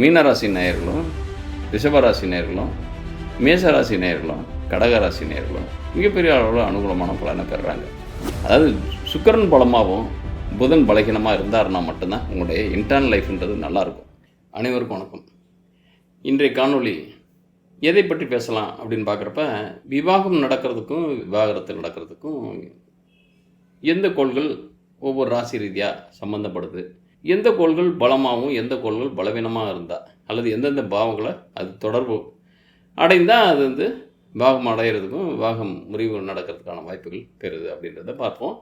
மீனராசி நேயர்களும் ரிஷபராசி நேயர்களும் மேசராசி நேயர்களும் கடகராசி நேயர்களும் மிகப்பெரிய அளவில் அனுகூலமான பலனை பெறுறாங்க. அதாவது சுக்கரன் பலமாகவும் புதன் பலகீனமாக இருந்தாருன்னா மட்டும்தான் உங்களுடைய இன்டர்னல் லைஃப்ன்றது நல்லாயிருக்கும். அனைவருக்கும் வணக்கம். இன்றைய காணொளி எதை பற்றி பேசலாம் அப்படின்னு பார்க்குறப்ப விவாகம் நடக்கிறதுக்கும் விவாகரத்து நடக்கிறதுக்கும் எந்த கோள்கள் ஒவ்வொரு ராசி ரீதியாக சம்மந்தப்படுது எந்த கோள்கள் பலமாகவும் எந்த கோள்கள் பலவீனமாக இருந்தால் அல்லது எந்தெந்த பாவங்களை அது தொடர்பு அடைந்தால் அது வந்து பாகம் அடையிறதுக்கும் விவாகம் முறிவு நடக்கிறதுக்கான வாய்ப்புகள் பெறுது அப்படின்றத பார்ப்போம்.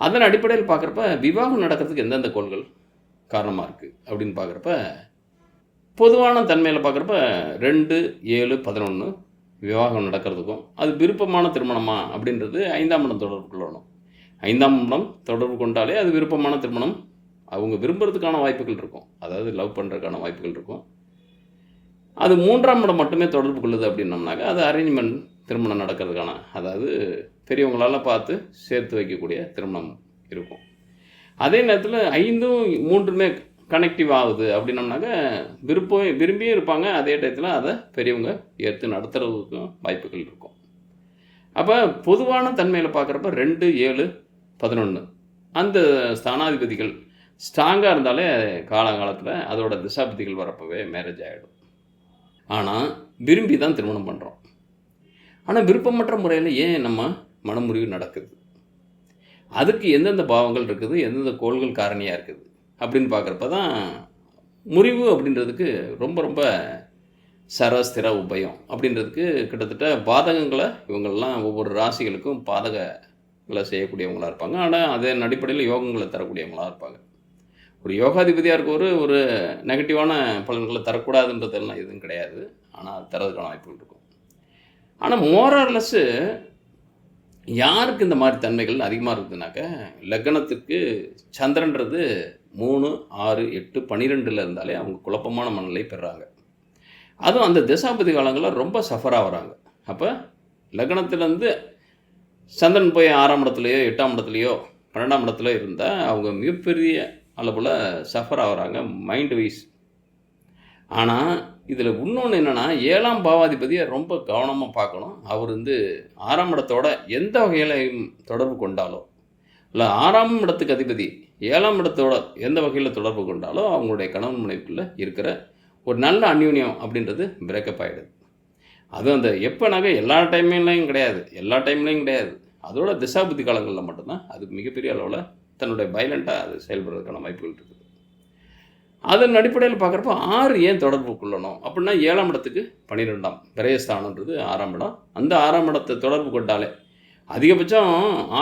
அதன் அடிப்படையில் பார்க்குறப்ப விவாகம் நடக்கிறதுக்கு எந்தெந்த கோள்கள் காரணமாக இருக்குது அப்படின்னு பார்க்குறப்ப பொதுவான தன்மையில் பார்க்குறப்ப ரெண்டு ஏழு பதினொன்று விவாகம் நடக்கிறதுக்கும் அது விருப்பமான திருமணமா அப்படின்றது ஐந்தாம் இடம் தொடர்பு கொள்ளணும் ஐந்தாம் இடம் தொடர்பு கொண்டாலே அது விருப்பமான திருமணம் அவங்க விரும்புறதுக்கான வாய்ப்புகள் இருக்கும். அதாவது லவ் பண்ணுறதுக்கான வாய்ப்புகள் இருக்கும். அது மூன்றாம் இடம் மட்டுமே தொடர்பு கொள்ளுது அப்படின்னம்னாக்கா அது அரேஞ்ச்மெண்ட் திருமணம் நடக்கிறதுக்கான அதாவது பெரியவங்களால் பார்த்து சேர்த்து வைக்கக்கூடிய திருமணம் இருக்கும். அதே நேரத்தில் ஐந்தும் மூன்றுமே கனெக்டிவ் ஆகுது அப்படின்னம்னாக்க விருப்பம் விரும்பியும் இருப்பாங்க. அதே டயத்தில் அதை பெரியவங்க ஏற்று நடத்துறதுக்கும் வாய்ப்புகள் இருக்கும். அப்போ பொதுவான தன்மையில் பார்க்குறப்ப ரெண்டு ஏழு பதினொன்று அந்த ஸ்தானாதிபதிகள் ஸ்ட்ராங்காக இருந்தாலே காலங்காலத்தில் அதோட திசாபதிகள் வரப்பவே மேரேஜ் ஆகிடும் ஆனால் விரும்பி தான் திருமணம் பண்ணுறோம் ஆனால் விருப்பமற்ற முறையில் ஏன் நம்ம மனமுறிவு நடக்குது? அதுக்கு எந்தெந்த பாவங்கள் இருக்குது எந்தெந்த கோள்கள் காரணியாக இருக்குது அப்படின்னு பார்க்குறப்ப தான் முறிவு அப்படின்றதுக்கு ரொம்ப ரொம்ப சரஸ்திர உபயம் அப்படின்றதுக்கு கிட்டத்தட்ட பாதகங்களை இவங்கள்லாம் ஒவ்வொரு ராசிகளுக்கும் பாதகங்களை செய்யக்கூடியவங்களாக இருப்பாங்க. ஆனால் அதன் அடிப்படையில் யோகங்களை தரக்கூடியவங்களாக இருப்பாங்க. ஒரு யோகாதிபதியாக இருக்க ஒரு ஒரு நெகட்டிவான பலன்களை தரக்கூடாதுன்றதெல்லாம் எதுவும் கிடையாது. ஆனால் தரதுக்கான வாய்ப்புகள் இருக்கும். ஆனால் மோரர்லெஸ்ஸு யாருக்கு இந்த மாதிரி தன்மைகள் அதிகமாக இருக்குதுனாக்க லக்னத்துக்கு சந்திரன்றது மூணு ஆறு எட்டு பன்னிரெண்டில் இருந்தாலே அவங்க குழப்பமான மனநிலை பெறாங்க. அதுவும் அந்த திசாபதி காலங்களில் ரொம்ப சஃபராக வராங்க. அப்போ லக்னத்துலேருந்து சந்திரன் போய் ஆறாம் இடத்துலையோ எட்டாம் இடத்துலையோ பன்னெண்டாம் இடத்துல இருந்தால் அவங்க மிகப்பெரிய அளவில் சஃபர் ஆகுறாங்க மைண்ட் வைஸ் ஆனால் இதில் இன்னொன்று என்னென்னா ஏழாம் பாவாதிபதியை ரொம்ப கவனமாக பார்க்கணும். அவர் வந்து ஆறாம் இடத்தோட எந்த வகையிலையும் தொடர்பு கொண்டாலோ இல்லை ஆறாம் இடத்துக்கு அதிபதி ஏழாம் இடத்தோட எந்த வகையில் தொடர்பு கொண்டாலோ அவங்களுடைய கணவன் மனைவிக்குள்ளே இருக்கிற ஒரு நல்ல அந்யூன்யம் அப்படின்றது பிரேக்கப் ஆகிடுது அதுவும் அந்த எப்போனாக்க எல்லா டைம்லையும் கிடையாது எல்லா டைம்லையும் கிடையாது. அதோட திசாபுத்தி காலங்களில் மட்டும்தான் அது மிகப்பெரிய அளவில் தன்னுடைய பைலண்ட்டாக அது செயல்படுறதுக்கான வாய்ப்புகள் இருக்குது. அதன் அடிப்படையில் பார்க்குறப்ப ஆறு ஏன் தொடர்பு கொள்ளணும் அப்படின்னா ஏழாம் இடத்துக்கு பன்னிரெண்டாம் விரயஸ்தானன்றது ஆறாம் இடம். அந்த ஆறாம் இடத்தை தொடர்பு கொண்டாலே அதிகபட்சம்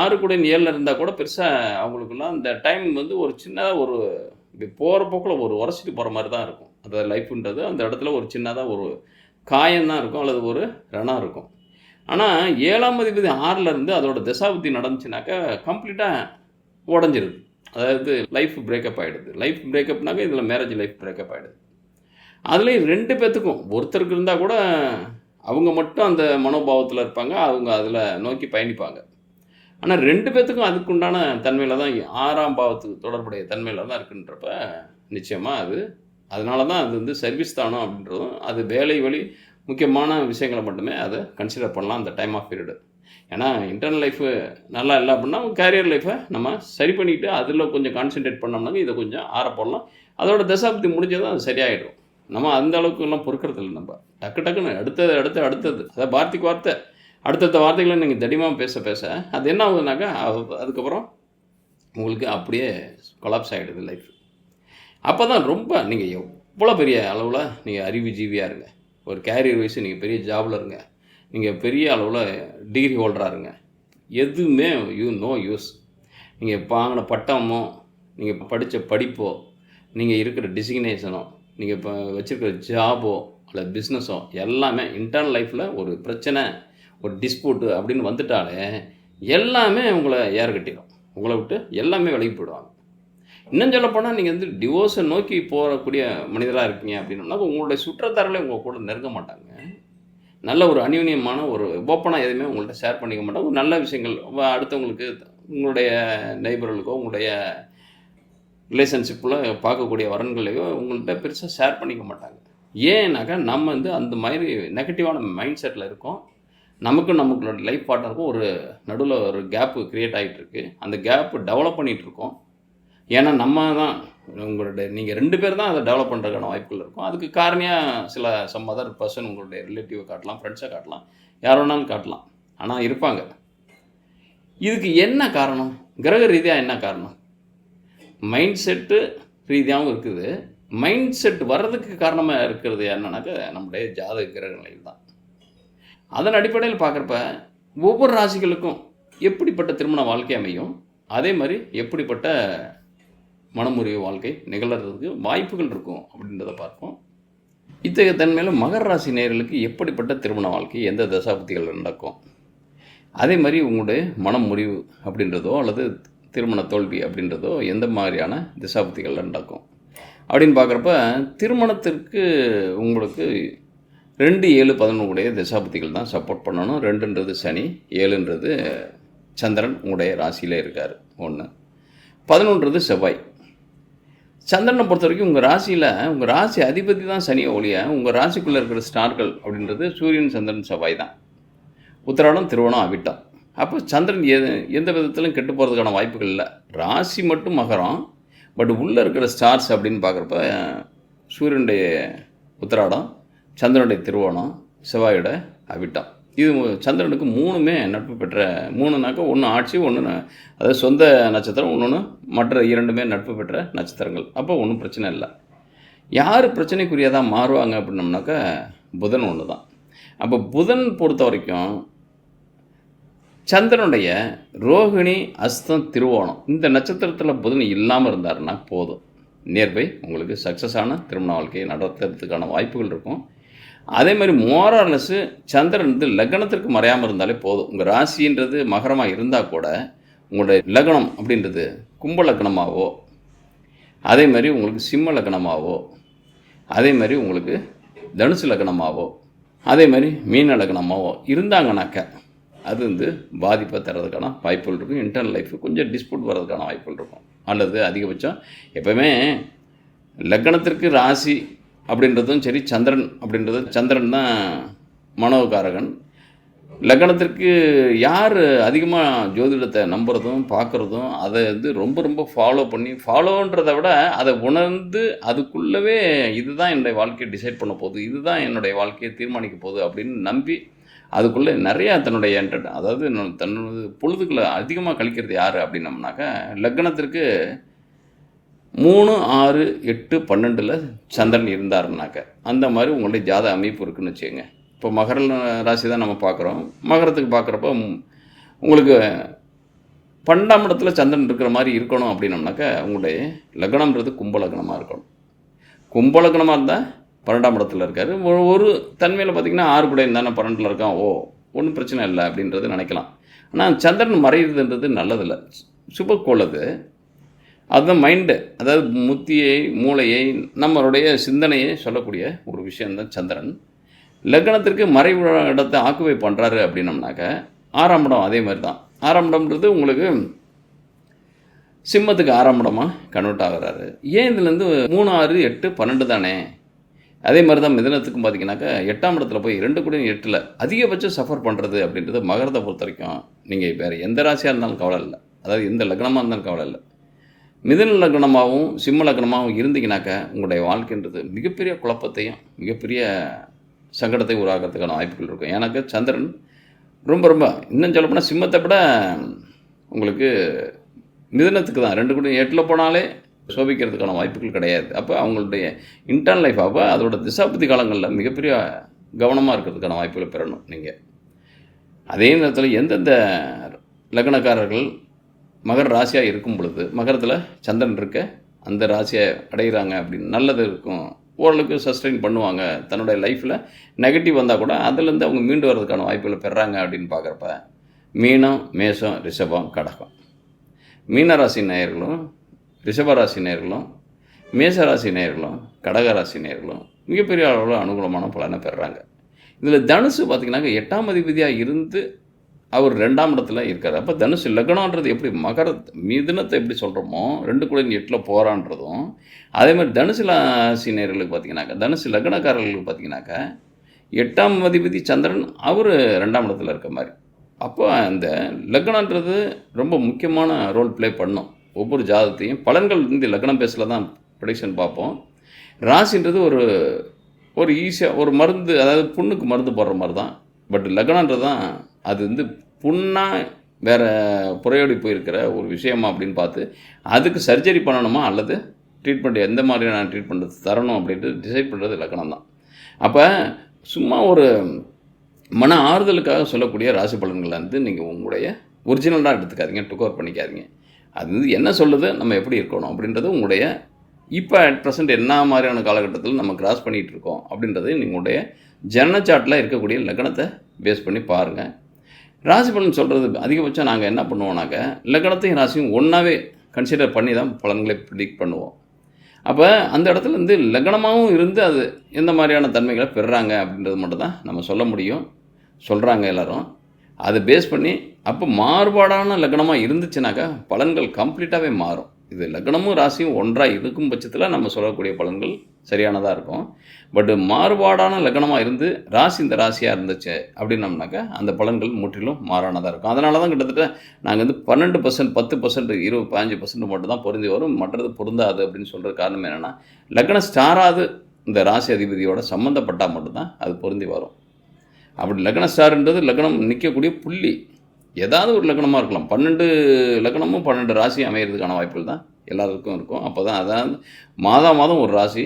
ஆறு கூட ஏழில் இருந்தால் கூட பெருசாக அவங்களுக்குலாம் இந்த டைம் வந்து ஒரு சின்னதாக ஒரு இப்படி போகிற போக்கில் ஒரு உரசிட்டு போகிற மாதிரி தான் இருக்கும். அதாவது லைஃப்ன்றது அந்த இடத்துல ஒரு சின்னதாக ஒரு காயந்தான் இருக்கும் அல்லது ஒரு ரணம் இருக்கும். ஆனால் ஏழாம் அதிபதி ஆறில் இருந்து அதோட தசாபுத்தி நடந்துச்சுனாக்கா கம்ப்ளீட்டாக உடஞ்சிருது. அதாவது லைஃப் பிரேக்கப் ஆகிடுது லைஃப் பிரேக்கப்னாக்க இதில் மேரேஜ் லைஃப் பிரேக்கப் ஆகிடுது அதுலேயும் ரெண்டு பேர்த்துக்கும் ஒருத்தருக்கு இருந்தால் கூட அவங்க மட்டும் அந்த மனோபாவத்தில் இருப்பாங்க. அவங்க அதில் நோக்கி பயணிப்பாங்க. ஆனால் ரெண்டு பேர்த்துக்கும் அதுக்குண்டான தன்மையில் தான் ஆறாம் பாவத்துக்கு தொடர்புடைய தன்மையில் தான் இருக்குன்றப்ப நிச்சயமாக அது அதனால தான் அது வந்து சர்வீஸ் தானம் அப்படின்றதும் அது வேலை வழி முக்கியமான விஷயங்களை மட்டுமே அதை கன்சிடர் பண்ணலாம் அந்த டைம் ஆஃப் பீரியடு ஏன்னா இன்டர்னல் லைஃபு நல்லா இல்லை அப்படின்னா கேரியர் லைஃப்பை நம்ம சரி பண்ணிவிட்டு அதில் கொஞ்சம் கான்சென்ட்ரேட் பண்ணோம்னாங்க இதை கொஞ்சம் ஆற போடலாம். அதோட தசாப்தி முடிஞ்சதும் அது சரியாயிடும். நம்ம அந்த அளவுக்கு எல்லாம் நம்ம. டக்கு டக்குன்னு அடுத்தது அடுத்து அடுத்தது. அதாவது வார்த்தைக்கு வார்த்தை. அடுத்தடுத்த வார்த்தைகளை நீங்கள் தடிமாக பேச பேச அது என்ன ஆகுதுனாக்கா அது- அதுக்கப்புறம் உங்களுக்கு அப்படியே கொலாப்ஸ் ஆகிடுது லைஃப் அப்போ தான் ரொம்ப நீங்கள் எவ்வளோ பெரிய அளவில் நீங்கள் அறிவுஜீவியாக இருங்க. ஒரு கேரியர் வைஸ் நீங்கள் பெரிய ஜாபில் இருங்க. நீங்கள் பெரிய அளவில் டிகிரி ஹோல்டராருங்க எதுவுமே யூ நோ யூஸ் நீங்கள் வாங்கின பட்டமோ நீங்கள் படித்த படிப்போ நீங்கள் இருக்கிற டிசிக்னேஷனோ நீங்கள் இப்போ வச்சுருக்கிற ஜாபோ இல்லை பிஸ்னஸோ எல்லாமே இன்டர்னல் லைஃப்பில் ஒரு பிரச்சனை ஒரு டிஸ்பியூட்டு அப்படின்னு வந்துட்டாலே எல்லாமே உங்களை ஏர் கட்டிடும் உங்களை விட்டு எல்லாமே விலகி போயிடுவாங்க. இன்னும் சொல்ல போனால் நீங்கள் வந்து டிவோர்ஸை நோக்கி போகக்கூடிய மனிதராக இருக்கீங்க அப்படின்னா உங்களுடைய சுற்றத்தார்களே உங்கள் கூட நெருங்க மாட்டாங்க. நல்ல ஒரு அநியூன்யமான ஒரு ஓப்பனாக எதுவுமே உங்கள்கிட்ட ஷேர் பண்ணிக்க மாட்டாங்க ஒரு நல்ல விஷயங்கள் அடுத்தவங்களுக்கு உங்களுடைய நெய்பர்களுக்கோ உங்களுடைய ரிலேஷன்ஷிப்பில் பார்க்கக்கூடிய வரன்களையோ உங்கள்கிட்ட பெருசாக ஷேர் பண்ணிக்க மாட்டாங்க. ஏன்னாக்கா நம்ம வந்து அந்த மாதிரி நெகட்டிவான மைண்ட் செட்டில் இருக்கோம். நமக்கும் நம்மளோட லைஃப் பார்ட்னருக்கும் ஒரு நடுவில் ஒரு கேப்பு க்ரியேட் ஆகிட்டு இருக்கு. அந்த கேப்பு டெவலப் பண்ணிகிட்டு இருக்கோம். ஏன்னா நம்ம தான் உங்களுடைய நீங்கள் ரெண்டு பேர் தான் அதை டெவலப் பண்ணுறதுக்கான வாய்ப்புகள் இருக்கும். அதுக்கு காரணியாக சில சம் அதர் பர்சன் உங்களுடைய ரிலேட்டிவை காட்டலாம் ஃப்ரெண்ட்ஸை காட்டலாம் யார் வேணாலும் காட்டலாம். ஆனால் இருப்பாங்க. இதுக்கு என்ன காரணம்? கிரக ரீதியாக என்ன காரணம்? மைண்ட் செட்டு ரீதியாகவும் இருக்குது. மைண்ட் செட் வர்றதுக்கு காரணமாக இருக்கிறது என்னன்னாக்கா நம்முடைய ஜாதக கிரக நிலையில் தான். அதன் அடிப்படையில் பார்க்குறப்ப ஒவ்வொரு ராசிகளுக்கும் எப்படிப்பட்ட திருமண வாழ்க்கை அமையும்? அதே மாதிரி எப்படிப்பட்ட மனமுறிவு வாழ்க்கை நிகழறதுக்கு வாய்ப்புகள் இருக்கும் அப்படின்றத பார்ப்போம். இத்தகைய தன்மையில் மகர ராசி நேர்களுக்கு எப்படிப்பட்ட திருமண வாழ்க்கை எந்த தசாபதிகள் நடக்கும்? அதே மாதிரி உங்களுடைய மனம் முறிவு அப்படின்றதோ அல்லது திருமண தோல்வி அப்படின்றதோ எந்த மாதிரியான திசாபுத்திகள் நடக்கும்? அப்படின்னு பார்க்குறப்ப திருமணத்திற்கு உங்களுக்கு ரெண்டு ஏழு பதினொன்றுடைய திசாபுத்திகள் தான் சப்போர்ட் பண்ணணும். ரெண்டுன்றது சனி ஏழுன்றது சந்திரன் உங்களுடைய ராசியில் இருக்கார். ஒன்று பதினொன்றது செவ்வாய். சந்திரனை பொறுத்த வரைக்கும் உங்கள் ராசியில் உங்கள் ராசி அதிபதி தான் சனியை ஒழிய உங்கள் ராசிக்குள்ளே இருக்கிற ஸ்டார்கள் அப்படின்றது சூரியன் சந்திரன் செவ்வாய் தான். உத்திராடம் திருவோணம் அவிட்டம். அப்போ சந்திரன் எது எந்த விதத்திலும் கெட்டு போகிறதுக்கான வாய்ப்புகள் இல்லை. ராசி மட்டும் மகரம் பட் உள்ளே இருக்கிற ஸ்டார்ஸ் அப்படின்னு பார்க்குறப்ப சூரியனுடைய உத்திராடம் சந்திரனுடைய திருவோணம் செவ்வாயோட அவிட்டம். இது சந்திரனுக்கு மூணுமே நட்பு பெற்ற மூணுனாக்கா ஒன்று ஆட்சி ஒன்று அதாவது சொந்த நட்சத்திரம் ஒன்று மற்ற இரண்டுமே நட்பு பெற்ற நட்சத்திரங்கள். அப்போ ஒன்றும் பிரச்சனை இல்லை. யார் பிரச்சனைக்குரியதாக மாறுவாங்க அப்படின்னம்னாக்கா புதன் ஒன்று தான் அப்போ புதன் பொறுத்த வரைக்கும் சந்திரனுடைய ரோகிணி அஸ்தம் திருவோணம் இந்த நட்சத்திரத்தில் புதன் இல்லாமல் இருந்தாருன்னா போதும். நியர்பை உங்களுக்கு சக்ஸஸான திருமண வாழ்க்கையை நடத்துறதுக்கான வாய்ப்புகள் இருக்கும். அதே மாதிரி மோரலஸு சந்திரன் வந்து லக்னத்திற்கு மறையாமல் இருந்தாலே போதும். உங்கள் ராசின்றது மகரமாக இருந்தால் கூட உங்களுடைய லக்னம் அப்படின்றது கும்ப லக்னமாகவோ அதே மாதிரி உங்களுக்கு சிம்ம லக்னமாகவோ அதே மாதிரி உங்களுக்கு தனுசு லக்னமாகவோ அதே மாதிரி மீன லக்னமாகவோ இருந்தாங்கனாக்க அது வந்து பாதிப்பை தர்றதுக்கான வாய்ப்புகள் இருக்கும். இன்டர்னல் லைஃப் கொஞ்சம் டிஸ்பியூட் வர்றதுக்கான வாய்ப்புகள் இருக்கும். அல்லது அதிகபட்சம் எப்பவுமே லக்னத்திற்கு ராசி அப்படின்றதும் சரி சந்திரன் அப்படின்றது சந்திரன் தான் மனோகாரகன். லக்னத்திற்கு யார் அதிகமாக ஜோதிடத்தை நம்புறதும் பார்க்குறதும் அதை வந்து ரொம்ப ரொம்ப ஃபாலோ பண்ணி ஃபாலோன்றதை விட அதை உணர்ந்து அதுக்குள்ளவே இதுதான் என்னுடைய வாழ்க்கையை டிசைட் பண்ண போகுது இதுதான் என்னுடைய வாழ்க்கையை தீர்மானிக்க போகுது அப்படின்னு நம்பி அதுக்குள்ளே நிறையா தன்னுடைய என்டர் அதாவது தன்னோட பொழுதுகளை அதிகமாக கழிக்கிறது யார் அப்படின்னம்னாக்கா லக்னத்திற்கு மூணு ஆறு எட்டு பன்னெண்டில் சந்திரன் இருந்தாருனாக்க அந்த மாதிரி உங்களுடைய ஜாத அமைப்பு இருக்குன்னு வச்சுக்கோங்க. இப்போ மகர ராசி தான் நம்ம பார்க்குறோம். மகரத்துக்கு பார்க்குறப்ப உங்களுக்கு பன்னெண்டாம் இடத்துல சந்திரன் இருக்கிற மாதிரி இருக்கணும் அப்படின்னம்னாக்கா உங்களுடைய லக்னம்ன்றது கும்பலக்னமாக இருக்கணும். கும்பலக்னமாக இருந்தால் பன்னெண்டாம் இடத்துல இருக்கார். ஒரு ஒரு தன்மையில் பார்த்தீங்கன்னா ஆறு கூட தானே பன்னெண்டில் இருக்கான். ஓ ஒன்றும் பிரச்சனை இல்லை அப்படின்றது நினைக்கலாம். ஆனால் சந்திரன் மறையிறதுன்றது நல்லதில்லை. சுபக்கோள் அது. அதுதான் மைண்டு அதாவது முத்தியை மூளையை நம்மளுடைய சிந்தனையை சொல்லக்கூடிய ஒரு விஷயந்தான் சந்திரன். லக்னத்திற்கு மறைவு இடத்தை ஆக்குவை பண்ணுறாரு அப்படின்னம்னாக்க ஆறாம் இடம் அதே மாதிரி தான் ஆறாம் இடம்ன்றது உங்களுக்கு சிம்மத்துக்கு ஆறாம் இடமாக கன்வெர்ட் ஆகிறாரு. ஏன் இதுலேருந்து மூணு ஆறு எட்டு பன்னெண்டு தானே? அதே மாதிரி தான் மிதனத்துக்கும் பார்த்தீங்கன்னாக்கா எட்டாம் இடத்துல போய் ரெண்டு கூட எட்டில் அதிகபட்சம் சஃபர் பண்ணுறது அப்படின்றது மகரத்தை பொறுத்த வரைக்கும் நீங்கள் வேறு எந்த ராசியாக இருந்தாலும் கவலை இல்லை. அதாவது எந்த லக்னமாக இருந்தாலும் கவலை இல்லை. மிதன லக்னமாகவும் சிம்ம லக்னமாகவும் இருந்தீங்கனாக்கா உங்களுடைய வாழ்க்கைன்றது மிகப்பெரிய குழப்பத்தையும் மிகப்பெரிய சங்கடத்தை உருவாக்குறதுக்கான வாய்ப்புகள் இருக்கும். எனக்கு சந்திரன் ரொம்ப ரொம்ப இன்னும் சொல்லப்போனால் சிம்மத்தை விட உங்களுக்கு மிதனத்துக்கு தான். ரெண்டு கூட எட்டில் போனாலே சோபிக்கிறதுக்கான வாய்ப்புகள் கிடையாது. அப்போ அவங்களுடைய இன்டர்ன் லைஃப் அப்போ அதோட திசாபுத்தி காலங்களில் மிகப்பெரிய கவனமாக இருக்கிறதுக்கான வாய்ப்புகளை பெறணும் நீங்கள் அதே நேரத்தில் எந்தெந்த லக்னக்காரர்கள் மகர ராசியாக இருக்கும் பொழுது மகரத்தில் சந்திரன் இருக்க அந்த ராசியை அடைகிறாங்க அப்படின்னு நல்லது இருக்கும். ஓரளவுக்கு சஸ்டெயின் பண்ணுவாங்க. தன்னுடைய லைஃப்பில் நெகட்டிவ் வந்தால் கூட அதுலேருந்து அவங்க மீண்டு வர்றதுக்கான வாய்ப்புகளை பெறாங்க அப்படின்னு பார்க்குறப்ப மீனம் மேஷம் ரிஷபம் கடகம். மீனராசி நேயர்களும் ரிஷபராசி நேயர்களும் மேசராசி நேயர்களும் கடகராசி நேயர்களும் மிகப்பெரிய அளவில் அனுகூலமான பலனை பெறுறாங்க இதில் தனுசு பார்த்திங்கனாக்கா எட்டாம் அதிபதியாக இருந்து அவர் ரெண்டாம் இடத்துல இருக்கார். அப்போ தனுசு லக்னன்றது எப்படி மகர மிதுனத்தை எப்படி சொல்கிறோமோ ரெண்டு கூட எட்டில் போகிறான்றதும் அதே மாதிரி தனுசு ராசி நேர்களுக்கு பார்த்தீங்கன்னாக்கா தனுசு லக்னக்காரர்களுக்கு பார்த்தீங்கன்னாக்கா எட்டாம் அதிபதி சந்திரன் அவர் ரெண்டாம் இடத்துல இருக்க மாதிரி. அப்போ அந்த லக்னன்றது ரொம்ப முக்கியமான ரோல் ப்ளே பண்ணும். ஒவ்வொரு ஜாதத்தையும் பலன்கள் இந்த லக்னம் பேஸில் தான் ப்ரொடிக்ஷன் பார்ப்போம். ராசின்றது ஒரு ஒரு ஈஸியாக ஒரு மருந்து அதாவது புண்ணுக்கு மருந்து போடுற மாதிரி தான் பட் லக்னன்றது தான் அது வந்து புண்ணாக வேறு புறையோடி போயிருக்கிற ஒரு விஷயமா அப்படின்னு பார்த்து அதுக்கு சர்ஜரி பண்ணணுமா அல்லது ட்ரீட்மெண்ட் எந்த மாதிரியான ட்ரீட்மெண்ட் தரணும் அப்படின்ட்டு டிசைட் பண்ணுறது இலக்கணம் தான் அப்போ சும்மா ஒரு மன ஆறுதலுக்காக சொல்லக்கூடிய ராசி பலன்களை வந்து நீங்கள் உங்களுடைய ஒரிஜினலாக எடுத்துக்காதீங்க டுக் பண்ணிக்காதீங்க. அது வந்து என்ன சொல்லுது நம்ம எப்படி இருக்கணும் அப்படின்றது உங்களுடைய இப்போ அட் ப்ரெசென்ட் என்ன மாதிரியான காலகட்டத்தில் நம்ம கிராஸ் பண்ணிகிட்டு இருக்கோம் அப்படின்றது உங்களுடைய ஜனச்சாட்டில் இருக்கக்கூடிய லக்னத்தை பேஸ் பண்ணி பாருங்கள் ராசி பலன் சொல்கிறது அதிகபட்சம் நாங்கள் என்ன பண்ணுவோம்னாக்க லக்னத்தையும் ராசியும் ஒன்றாவே கன்சிடர் பண்ணி தான் பலன்களை ப்ரிடிக்ட் பண்ணுவோம். அப்போ அந்த இடத்துல இருந்து லக்னமாகவும் இருந்து அது எந்த மாதிரியான தன்மைகளை பெறுறாங்க அப்படின்றது மட்டும் தான் நம்ம சொல்ல முடியும். சொல்கிறாங்க எல்லோரும். அதை பேஸ் பண்ணி அப்போ மாறுபாடான லக்னமாக இருந்துச்சுனாக்கா பலன்கள் கம்ப்ளீட்டாகவே மாறும். இது லக்னமும் ராசியும் ஒன்றாக இருக்கும் பட்சத்தில் நம்ம சொல்லக்கூடிய பலன்கள் சரியானதாக இருக்கும். பட் மாறுபாடான லக்னமாக இருந்து ராசி இந்த ராசியாக இருந்துச்சு அப்படின்னம்னாக்கா அந்த பலன்கள் முற்றிலும் மாறானதாக இருக்கும். அதனால தான் கிட்டத்தட்ட நாங்கள் வந்து பன்னெண்டு பர்சன்ட் பத்து பர்சன்ட் இருபது பதினஞ்சு பர்சன்ட் மட்டும் தான் பொருந்தி வரும். மற்றது பொருந்தாது அப்படின்னு சொல்கிற காரணம் என்னென்னா லக்னம் ஸ்டாராது இந்த ராசி அதிபதியோட சம்மந்தப்பட்டால் மட்டும்தான் அது பொருந்தி வரும். அப்படி லக்ன ஸ்டார்ன்றது லக்னம் நிற்கக்கூடிய புள்ளி. ஏதாவது ஒரு லக்னமாக இருக்கலாம். பன்னெண்டு லக்னமும் பன்னெண்டு ராசி அமையிறதுக்கான வாய்ப்புகள் தான் எல்லாருக்கும் இருக்கும். அப்போ தான் அதாவது மாதம் மாதம் ஒரு ராசி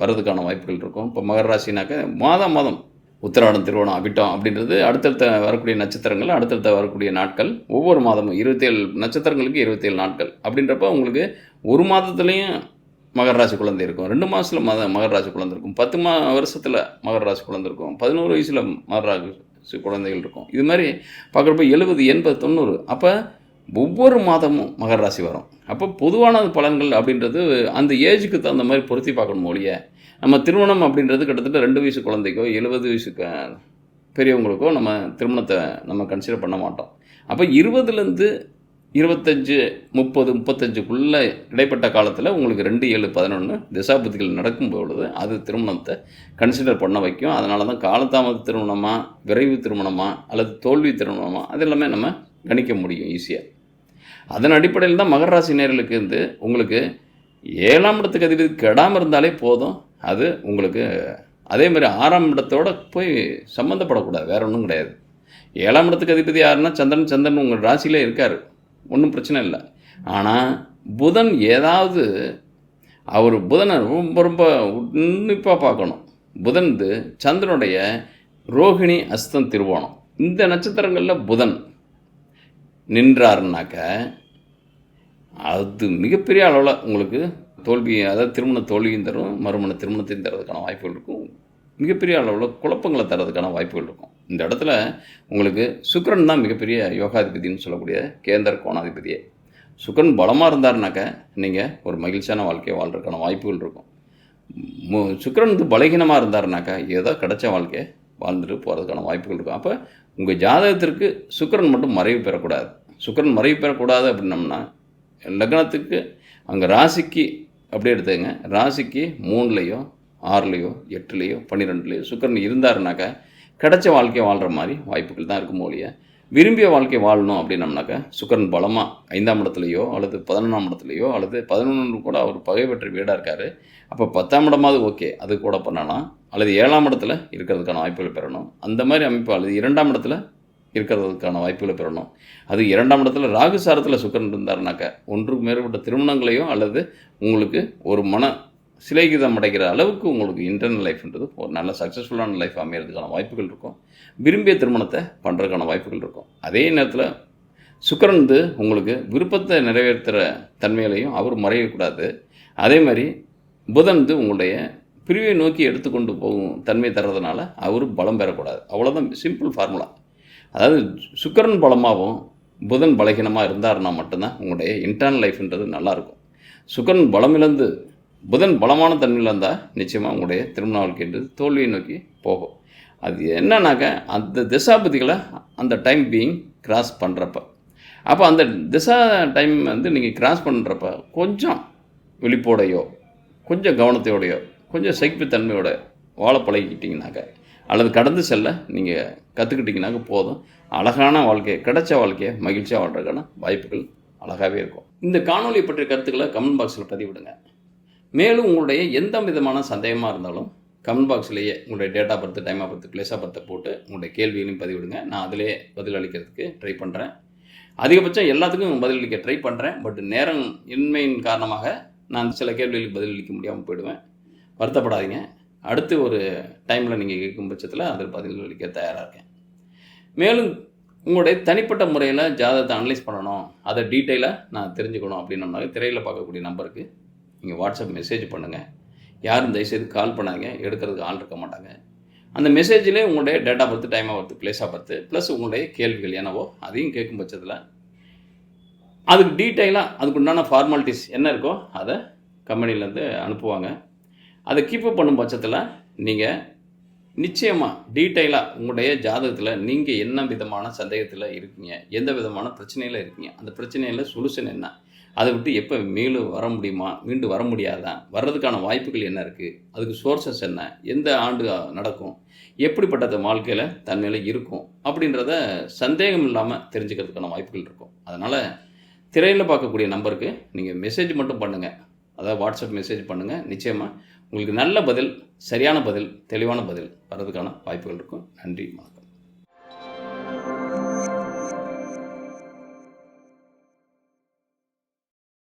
வர்றதுக்கான வாய்ப்புகள் இருக்கும். இப்போ மகர ராசினாக்க மாதம் மாதம் உத்திராடம் திருவோணம் அபிட்டம் அப்படின்றது அடுத்தடுத்த வரக்கூடிய நட்சத்திரங்கள் அடுத்தடுத்த வரக்கூடிய நாட்கள். ஒவ்வொரு மாதமும் இருபத்தேழு நட்சத்திரங்களுக்கு இருபத்தேழு நாட்கள். அப்படின்றப்ப உங்களுக்கு ஒரு மாதத்துலேயும் மகர ராசி குழந்தை இருக்கும். ரெண்டு மாதத்தில் மத மகர ராசி குழந்தை இருக்கும். பத்து மா வருஷத்தில் மகர ராசி குழந்தை இருக்கும். பதினோரு வயசில் மகர ராசி குழந்தைகள் இருக்கும். இது மாதிரி பார்க்குறப்ப எழுபது எண்பது தொண்ணூறு. அப்போ ஒவ்வொரு மாதமும் மகர ராசி வரும். அப்போ பொதுவான பலன்கள் அப்படின்றது அந்த ஏஜுக்கு தகுந்த மாதிரி பொருத்தி பார்க்கணும் ஒழிய நம்ம திருமணம் அப்படின்றது கிட்டத்தட்ட ரெண்டு வயசு குழந்தைக்கோ எழுபது வயசுக்கு பெரியவங்களுக்கோ நம்ம திருமணத்தை நம்ம கன்சிடர் பண்ண மாட்டோம். அப்போ இருபதுலேருந்து இருபத்தஞ்சு முப்பது முப்பத்தஞ்சுக்குள்ளே இடைப்பட்ட காலத்தில் உங்களுக்கு ரெண்டு ஏழு பதினொன்று திசாபுத்திகள் நடக்கும் பொழுது அது திருமணத்தை கன்சிடர் பண்ண வைக்கும். அதனால தான் காலதாமத திருமணமாக விரைவு திருமணமா அல்லது தோல்வி திருமணமாக அது எல்லாமே நம்ம கணிக்க முடியும் ஈஸியாக அதன் அடிப்படையில் தான் மகர ராசி நேர்களுக்கு வந்து உங்களுக்கு ஏழாம் இடத்துக்கு அதிபதி கெடாமல் இருந்தாலே போதும். அது உங்களுக்கு அதே மாதிரி ஆறாம் இடத்தோட போய் சம்மந்தப்படக்கூடாது வேற ஒன்றும் கிடையாது. ஏழாம் இடத்துக்கு அதிபதி யாருன்னா சந்திரன் சந்திரன் உங்கள் ராசியில் இருக்கார். ஒன்றும் பிரச்சனை இல்லை. ஆனால் புதன் ஏதாவது அவர் புதனை ரொம்ப ரொம்ப உன்னிப்பாக பார்க்கணும். புதன் சந்திரனுடைய ரோகிணி அஸ்தம் திருவோணம். இந்த நட்சத்திரங்களில் புதன் நின்றாருனாக்க அது மிகப்பெரிய அளவில் உங்களுக்கு தோல்வி அதாவது திருமண தோல்வியும் தரும் மறுமண திருமணத்தையும் தரதுக்கான வாய்ப்புகள் இருக்கும். மிகப்பெரிய அளவில் குழப்பங்களை தரதுக்கான வாய்ப்புகள் இருக்கும். இந்த இடத்துல உங்களுக்கு சுக்கரன் தான் மிகப்பெரிய யோகாதிபதினு சொல்லக்கூடிய கேந்தர் கோணாதிபதியே. சுக்கரன் பலமாக இருந்தாருனாக்க நீங்கள் ஒரு மகிழ்ச்சியான வாழ்க்கையை வாழ்றதுக்கான வாய்ப்புகள் இருக்கும். மு- சுக்கிரன் வந்து பலகீனமாக இருந்தாருனாக்கா ஏதோ கிடைச்ச வாழ்க்கையை வாழ்ந்துட்டு போகிறதுக்கான வாய்ப்புகள் இருக்கும். அப்போ உங்கள் ஜாதகத்திற்கு சுக்கிரன் மட்டும் மறைவு பெறக்கூடாது. சுக்கிரன் மறைவு பெறக்கூடாது அப்படின்னம்னா லக்னத்துக்கு அங்கே ராசிக்கு அப்படியே எடுத்துங்க ராசிக்கு மூணுலேயோ ஆறுலேயோ எட்டுலேயோ பன்னிரெண்டுலேயோ சுக்கரன் இருந்தாருனாக்கா கிடைச்ச வாழ்க்கையை வாழ்கிற மாதிரி வாய்ப்புகள் தான் இருக்கும் ஒழிய விரும்பிய வாழ்க்கை வாழணும் அப்படின்னம்னாக்கா சுக்கரன் பலமாக ஐந்தாம் இடத்துலையோ அல்லது பதினொன்றாம் இடத்துலையோ அல்லது பதினொன்று கூட அவர் பகை பெற்ற வீடாக இருக்கார். அப்போ பத்தாம் இடமாவது ஓகே அது கூட பண்ணலாம். அல்லது ஏழாம் இடத்துல இருக்கிறதுக்கான வாய்ப்புகள் பெறணும். அந்த மாதிரி அமைப்பு அல்லது இரண்டாம் இடத்துல இருக்கிறதுக்கான வாய்ப்புகளை பெறணும். அது இரண்டாம் இடத்துல ராகு சாரத்தில் சுக்கரன் இருந்தாருனாக்கா ஒன்றுக்கு மேற்பட்ட திருமணங்களையோ அல்லது உங்களுக்கு ஒரு மன சிலைகிதம் அடைகிற அளவுக்கு உங்களுக்கு இன்டர்னல் லைஃப்ன்றது ஒரு நல்ல சக்ஸஸ்ஃபுல்லான லைஃப் அமையிறதுக்கான வாய்ப்புகள் இருக்கும். விரும்பிய திருமணத்தை பண்ணுறதுக்கான வாய்ப்புகள் இருக்கும். அதே நேரத்தில் சுக்கரன் வந்து உங்களுக்கு விருப்பத்தை நிறைவேற்றுற தன்மையிலையும் அவர் மறையக்கூடாது. அதே மாதிரி புதன் வந்து உங்களுடைய பிரிவை நோக்கி எடுத்துக்கொண்டு போகும் தன்மை தர்றதுனால அவர் பலம் பெறக்கூடாது. அவ்வளோதான் சிம்பிள் ஃபார்முலா அதாவது சுக்கரன் பலமாகவும் புதன் பலகீனமாக இருந்தார்னா மட்டும்தான் உங்களுடைய இன்டர்னல் லைஃப்ன்றது நல்லாயிருக்கும். சுக்கரன் பலமிழந்து புதன் பலமான தன்மையில் இருந்தால் நிச்சயமாக உங்களுடைய திருமண வாழ்க்கைன்றது தோல்வியை நோக்கி போகும். அது என்னன்னாக்க அந்த திசாபதிகளை அந்த டைம் பீயிங் கிராஸ் பண்ணுறப்ப அப்போ அந்த திசா டைம் வந்து நீங்கள் கிராஸ் பண்ணுறப்ப கொஞ்சம் விழிப்போடையோ கொஞ்சம் கவனத்தோடையோ கொஞ்சம் சகிப்புத்தன்மையோட வாழ பழகிக்கிட்டிங்கனாக்க அல்லது கடந்து செல்ல நீங்கள் கற்றுக்கிட்டிங்கனாக்க போதும். அழகான வாழ்க்கையை கிடைச்ச வாழ்க்கையை மகிழ்ச்சியாக வாழ்றதுக்கான வாய்ப்புகள் அழகாகவே இருக்கும். இந்த காணொலி பற்றிய கருத்துக்களை கமெண்ட் பாக்ஸில் பதிவிடுங்க. மேலும் உங்களுடைய எந்த விதமான சந்தேகமாக இருந்தாலும் கமெண்ட் பாக்ஸ்லேயே உங்களுடைய date of birth birth time of birth போட்டு உங்களுடைய கேள்விகளையும் பதிவிடுங்க. நான் அதிலே பதில் அளிக்கிறதுக்கு ட்ரை பண்ணுறேன் அதிகபட்சம் எல்லாத்துக்கும் பதிலளிக்க ட்ரை பண்ணுறேன் பட் நேரம் இன்மையின் காரணமாக நான் சில கேள்விகளுக்கு பதிலளிக்க முடியாமல் போயிடுவேன். வருத்தப்படாதீங்க. அடுத்து ஒரு டைமில் நீங்கள் கேட்கும் பட்சத்தில் அதில் பதிலளிக்க தயாராக இருக்கேன். மேலும் உங்களுடைய தனிப்பட்ட முறையில் ஜாதகத்தை அனலைஸ் பண்ணணும். அதை டீட்டெயிலாக நான் தெரிஞ்சுக்கணும் அப்படின்னோம்னாக்க திரையில் பார்க்கக்கூடிய நம்பருக்கு நீங்கள் வாட்ஸ்அப் மெசேஜ் பண்ணுங்கள் யாரும் தயவுசெய்து கால் பண்ணாதீங்க. எடுக்கிறதுக்கு ஆள் இருக்க மாட்டாங்க. அந்த மெசேஜிலே உங்களுடைய date of birth time of birth place of birth plus உங்களுடைய கேள்விகள் என்னவோ அதையும் கேட்கும் பட்சத்தில் அதுக்கு டீட்டெயிலாக அதுக்கு உண்டான ஃபார்மாலிட்டிஸ் என்ன இருக்கோ அதை கம்பெனிலேருந்து அனுப்புவாங்க. அதை கீப்பப் பண்ணும் பட்சத்தில் நீங்கள் நிச்சயமாக டீட்டெயிலாக உங்களுடைய ஜாதகத்தில் நீங்கள் என்ன விதமான சந்தேகத்தில் இருக்கீங்க? எந்த விதமான பிரச்சனையில் இருக்கீங்க? அந்த பிரச்சனையில் சொல்யூஷன் என்ன? அதை விட்டு எப்போ மேலும் வர முடியுமா? மீண்டு வர முடியாதா? வர்றதுக்கான வாய்ப்புகள் என்ன இருக்குது அதுக்கு சோர்சஸ் என்ன? எந்த ஆண்டு நடக்கும்? எப்படிப்பட்டது வாழ்க்கையில் தன்மையில் இருக்கும்? அப்படின்றத சந்தேகம் இல்லாமல் தெரிஞ்சுக்கிறதுக்கான வாய்ப்புகள் இருக்கும். அதனால் திரையில் பார்க்கக்கூடிய நம்பருக்கு நீங்கள் மெசேஜ் மட்டும் பண்ணுங்கள் அதாவது வாட்ஸ்அப் மெசேஜ் பண்ணுங்கள் நிச்சயமாக உங்களுக்கு நல்ல பதில் சரியான பதில் தெளிவான பதில் வர்றதுக்கான வாய்ப்புகள் இருக்கும். நன்றி வணக்கம்.